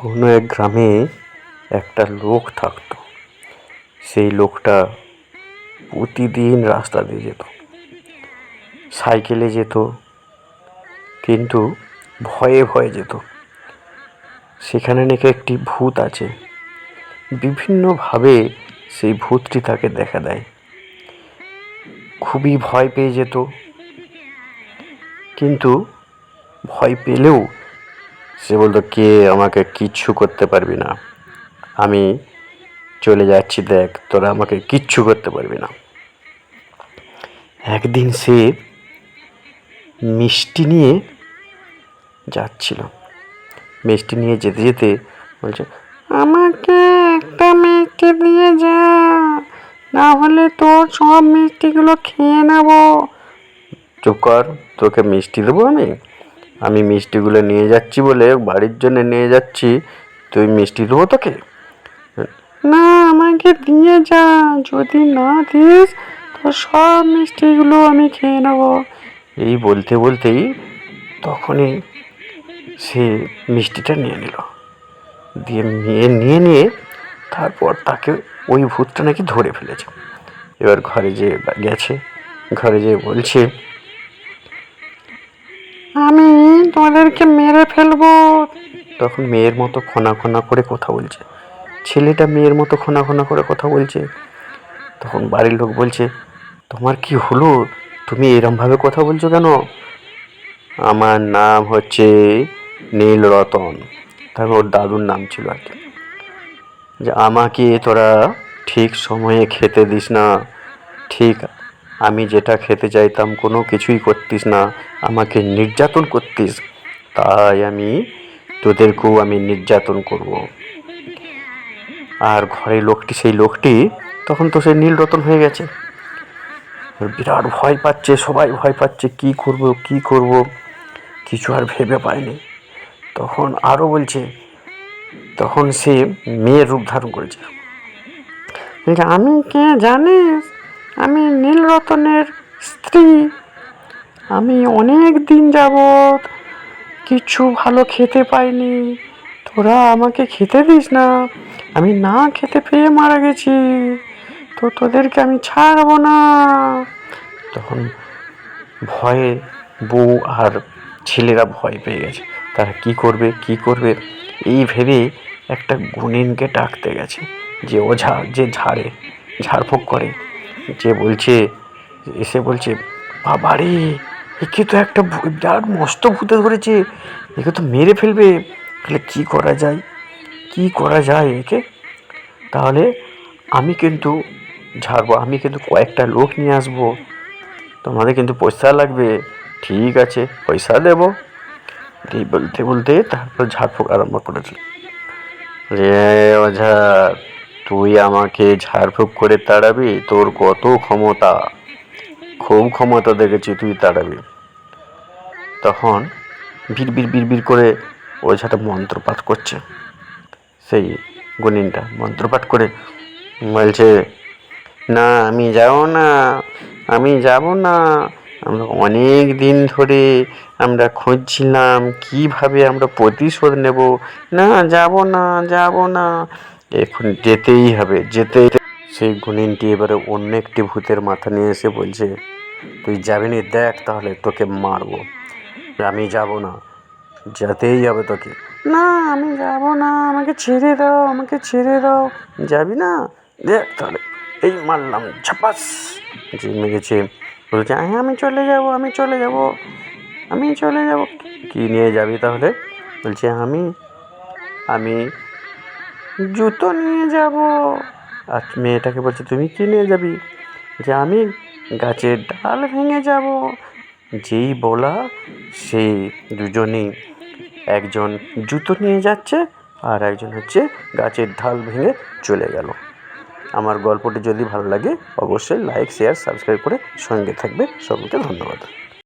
কোনো এক গ্রামে একটা লোক থাকতো। সেই লোকটা প্রতিদিন রাস্তা দিয়ে যেত, সাইকেলে যেত, কিন্তু ভয়ে ভয়ে যেত। সেখানে নাকি একটি ভূত আছে। বিভিন্নভাবে সেই ভূতটি তাকে দেখা দেয়। খুবই ভয় পেয়ে যেত, কিন্তু ভয় পেলেও সে বলতো কে আমাকে কিচ্ছু করতে পারবি না। আমি চলে যাচ্ছি, দেখ, তোরা আমাকে কিচ্ছু করতে পারবি না। একদিন সে মিষ্টি নিয়ে যাচ্ছিল। মিষ্টি নিয়ে যেতে যেতে বলছে, আমাকে একটা মিষ্টি দিয়ে যা, না হলে তোর সব মিষ্টিগুলো খেয়ে নেব। চুপ কর, তোকে মিষ্টি দেবো আমি? আমি মিষ্টিগুলো নিয়ে যাচ্ছি বলে বাড়ির জন্য নিয়ে যাচ্ছি। তুই মিষ্টি দেবো তোকে? না, আমাকে দিয়ে যা। যদি না দিস তো সব মিষ্টিগুলো আমি খেয়ে নেব। এই বলতে বলতেই তখনই সে মিষ্টিটা নিয়ে নিল। দিয়ে নিয়ে নিয়ে নিয়ে তারপর তাকে ওই ভূতটা নাকি ধরে ফেলেছে। এবার ঘরে যে গেছে, ঘরে যে বলছে আমি তোমাদেরকে মেরে ফেলব। তখন মেয়ের মতো খোনা খোনা করে কথা বলছে। ছেলেটা মেয়ের মতো খোনা খোনা করে কথা বলছে। তখন বাড়ির লোক বলছে, তোমার কি হলো? তুমি এরমভাবে কথা বলছো কেন? আমার নাম হচ্ছে নীল রতন তারপর ওর দাদুর নাম ছিল আর কি। যে আমাকে তোরা ঠিক সময়ে খেতে দিস না। ঠিক আমি যেটা খেতে চাইতাম কোনো কিছুই করতিস না, আমাকে নির্যাতন করতিস। তাই আমি তোদেরকেও আমি নির্যাতন করব। আর ঘরে লোকটি, সেই লোকটি, তখন তো সে নীলরতন হয়ে গেছে। বিরাট ভয় পাচ্ছে, সবাই ভয় পাচ্ছে, কি করব কি করব? কিছু আর ভেবে পায়নি তখন আরও বলছে, তখন সে মেয়ের রূপ ধারণ করেছে। আমি কে জানিস? আমি নীলরতনের স্ত্রী। আমি অনেক দিন যাবৎ কিছু ভালো খেতে পাইনি। তোরা আমাকে খেতে দিস না। আমি না খেতে পেয়ে মারা গেছি। তো তোদেরকে আমি ছাড়বো না। তখন ভয়ে বউ আর ছেলেরা ভয় পেয়ে গেছে। তারা কি করবে কি করবে? এই ভেবে একটা গুনিনকে ডাকতে গেছে যে ওঝা, যে ঝাড়ে, ঝাড়ফুঁক করে। যে বলছে, এসে বলছে, বাবারে, একে তো একটা বিরাট মস্ত ভূতে ধরেছে, একে তো মেরে ফেলবে। তাহলে কী করা যায়? কি করা যায় একে? তাহলে আমি কিন্তু ঝাড়বো, আমি কিন্তু কয়েকটা লোক নিয়ে আসব। তোমাদের কিন্তু পয়সা লাগবে। ঠিক আছে, পয়সা দেবো। এই বলতে বলতে তারপর ঝাড়ফুঁক আরম্ভ করেছিল। রে ওঝা তুই আমাকে ঝাড়ফুঁক করে তাড়াবি? তোর কত ক্ষমতা? খুব ক্ষমতা দেখেছি তুই তাড়াবি। তখন বিড় বিড় বিড় বিড় করে ওঝাটা মন্ত্রপাঠ করছে। সেই গুনিনটা মন্ত্রপাঠ করে বলছে, না, আমি যাব না, আমি যাব না। আমরা অনেক দিন ধরে আমরা খুঁজছিলাম, কীভাবে আমরা প্রতিশোধ নেব? না, যাব না যাব না। এখন যেতেই হবে, যেতেই সেই গুণিনটি এবারে অন্য একটি ভূতের মাথা নিয়ে এসে বলছে, তুই যাবি নি? দেখ তাহলে তোকে মারবো। আমি যাব না, যেতেই হবে তোকে। না, আমি যাব না, আমাকে ছেড়ে দাও, আমাকে ছেড়ে দাও। যাবি না? দেখ তাহলে, এই মারলাম, ঝাপাস! যে মেরেছে। বলছে হ্যাঁ আমি চলে যাব, আমি চলে যাব, আমি চলে যাব। কি নিয়ে যাবি তাহলে? বলছে, আমি আমি জুতো নিয়ে যাব। আর মেয়েটাকে বলছে, তুমি কি নিয়ে যাবি? যে, আমি গাছের ডাল ভেঙে যাব। যেই বলা, সেই দুজনেই। একজন জুতো নিয়ে যাচ্ছে আর একজন হচ্ছে গাছের ঢাল ভেঙে চলে গেল। আমার গল্পটি যদি ভালো লাগে, অবশ্যই লাইক, শেয়ার, সাবস্ক্রাইব করে সঙ্গে থাকবে। সকলকে ধন্যবাদ।